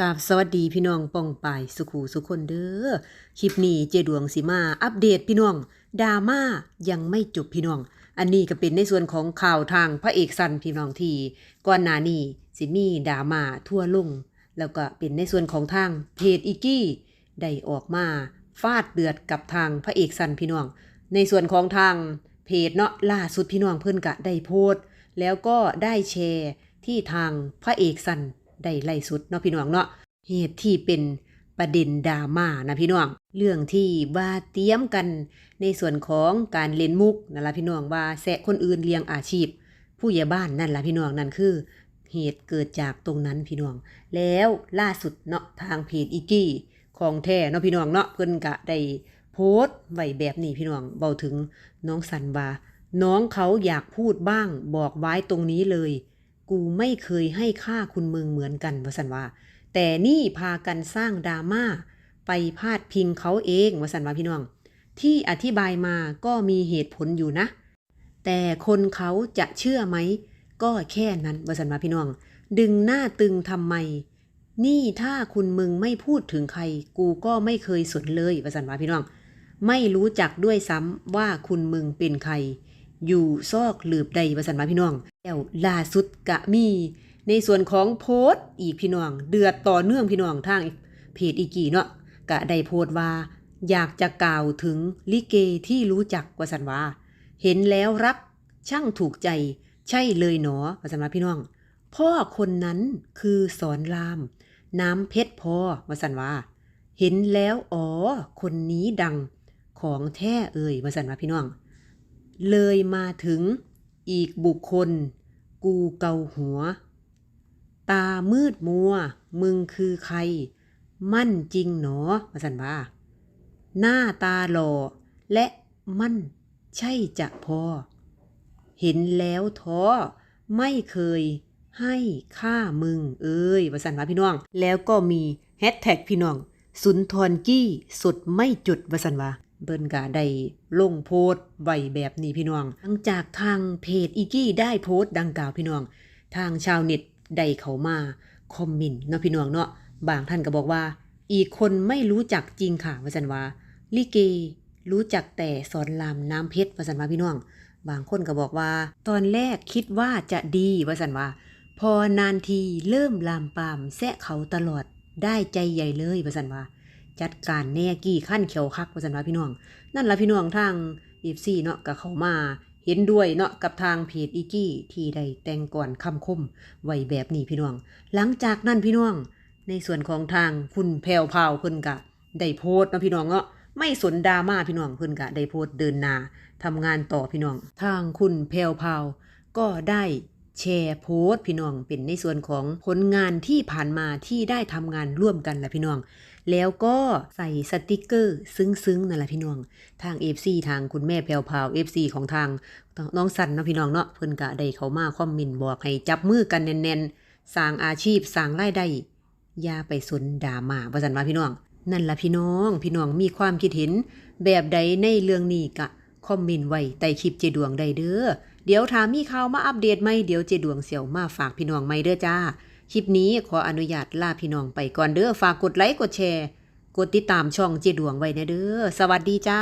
กาบสวัสดีพี่น้องป้องปายสุขูสุคนเด้อคลิปนี้เจดวงสิมา อัปเดตพี่น้องดราม่ายังไม่จบพี่น้อง อันนี้ก็เป็นในส่วนของข่าวทางพระเอกสันพี่น้องทีก่อนหน้านี้สิมีดราม่าทั่วลุ่ง แล้วก็เป็นในส่วนของทางเพจอีกี้ได้ออกมาฟาดเดือดกับทางพระเอกสันพี่น้อง ในส่วนของทางเพจเนาะล่าสุดพี่น้องเพิ่นกะได้โพสต์ แล้วก็ได้แชร์ที่ทางพระเอกสัน ได้ไล่สุดเนาะพี่น้องเนาะเหตุที่เป็นประเด็นดราม่านะพี่น้อง เรื่องที่ว่าเตรียมกันในส่วนของการเล่นมุกนั่นละพี่น้องว่าแซะคนอื่นเลี้ยงอาชีพ ผู้ใหญ่บ้านนั่นละพี่น้องนั่นคือ เหตุเกิดจากตรงนั้นพี่น้อง แล้วล่าสุดเนาะทางเพจอีกี้ของแท้เนาะพี่น้องเนาะเพิ่นกะได้โพสต์ไว้แบบนี้พี่น้องเบาถึงน้องสันว่าน้องเขาอยากพูดบ้างบอกไว้ตรงนี้เลย กูไม่เคยให้ค่าคุณมึงเหมือนกันวสันว่า แต่นี่พากันสร้างดราม่าไปพาดพิงเขาเองวสันว่าพี่น้อง ที่อธิบายมาก็มีเหตุผลอยู่นะ แต่คนเขาจะเชื่อไหม ก็แค่นั้นวสันว่าพี่น้อง ดึงหน้าตึงทำไม นี่ถ้าคุณมึงไม่พูดถึงใคร กูก็ไม่เคยสนเลยวสันว่าพี่น้อง ไม่รู้จักด้วยซ้ำว่าคุณมึงเป็นใคร อยู่ซอกหลืบใดวสันวาพี่น้องแล้วล่าสุดกะมี ในส่วนของโพสต์อีกพี่น้อง เดือดต่อเนื่องพี่น้องทางเพจอีกีเนาะกะได้โพสต์ว่า อยากจะกล่าวถึงลิเกที่รู้จักวสันวาเห็นแล้วรักช่างถูกใจ ใช่เลยหนอวสันวาพี่น้อง พ่อคนนั้นคือสอนราม น้ำเพชรพอวสันวาเห็นแล้วอ๋อคนนี้ดังของแท้เอ่ยวสันว่าพี่น้อง เลยมาถึงอีกบุคคล กูเกาหัว ตามืดมัว มึงคือใคร มั่นจริงหนอมาสันว่า หน้าตาหล่อ และมั่นใช่จะพอ เห็นแล้วท้อไม่เคยให้ค่ามึง เอ้ยว่าสันว่าพี่น้อง แล้วก็มีแฮชแท็กพี่น้อง สุนทรกี้สุดไม่จุดว่าสันว่า เบิ้นกาได้ลงโพสต์ไว้แบบนี้พี่น้อง หลังจากทางเพจอีกี้ได้โพสต์ดังกล่าวพี่น้อง ทางชาวเน็ตได้เขามาคอมเมนต์เนาะพี่น้องเนาะ บางท่านก็บอกว่า อีกคนไม่รู้จักจริงค่ะว่าสันว่าลิเกรู้จักแต่สอนรามน้ำเพชรว่าสันว่าพี่น้อง บางคนก็บอกว่า ตอนแรกคิดว่าจะดีว่าสันว่าพอนานทีเริ่มลามปามแซะเขาตลอดได้ใจใหญ่เลยว่าสันว่า จัดการแน่กี่ขั้นเขียวคักว่าสันว่าพี่น้อง นั่นละพี่น้องทางอีฟซีเนาะก็เขามาเห็นด้วยเนาะกับทางเพจอีกี้ที่ได้แต่งก่อนคำคมไว้แบบนี้พี่น้อง หลังจากนั้นพี่น้อง ในส่วนของทางคุณแพรวพาวเพิ่นกะได้โพสต์นาะพี่น้องเนาะไม่สนดราม่าพี่น้องเพิ่นกะได้โพสต์เดินนาทำงานต่อพี่น้อง ทางคุณแพรวพาวก็ได้ แชร์โพสต์พี่น้องเป็นในส่วนของผลงานที่ผ่านมาที่ได้ทำงานร่วมกันแหละพี่น้อง แล้วก็ใส่สติกเกอร์ ซึ้งๆนั่นแหละพี่น้อง ทาง FC ทางคุณแม่แพรวพราว FC ของทางน้องสันเนาะพี่น้องเนาะเพิ่นกะได้เขามาคอมเมนต์บอกให้จับมือกันแน่นๆสร้างอาชีพสร้างรายได้อย่าไปสนดาม่าว่าสันว่าพี่น้อง นั่นละพี่น้อง พี่น้องมีความคิดเห็นแบบใดในเรื่องนี้กะ คอมเมนต์ไว้ใต้คลิปเจดวงได้เด้อ เดี๋ยวถ้ามีข่าวมาอัปเดตไหมเดี๋ยวเจดวงเสี่ยวมาฝากพี่น้องไหมเด้อจ้า คลิปนี้ขออนุญาตลาพี่น้องไปก่อนเด้อ ฝากกดไลค์กดแชร์ กดติดตามช่องเจดวงไว้นะเด้อ สวัสดีจ้า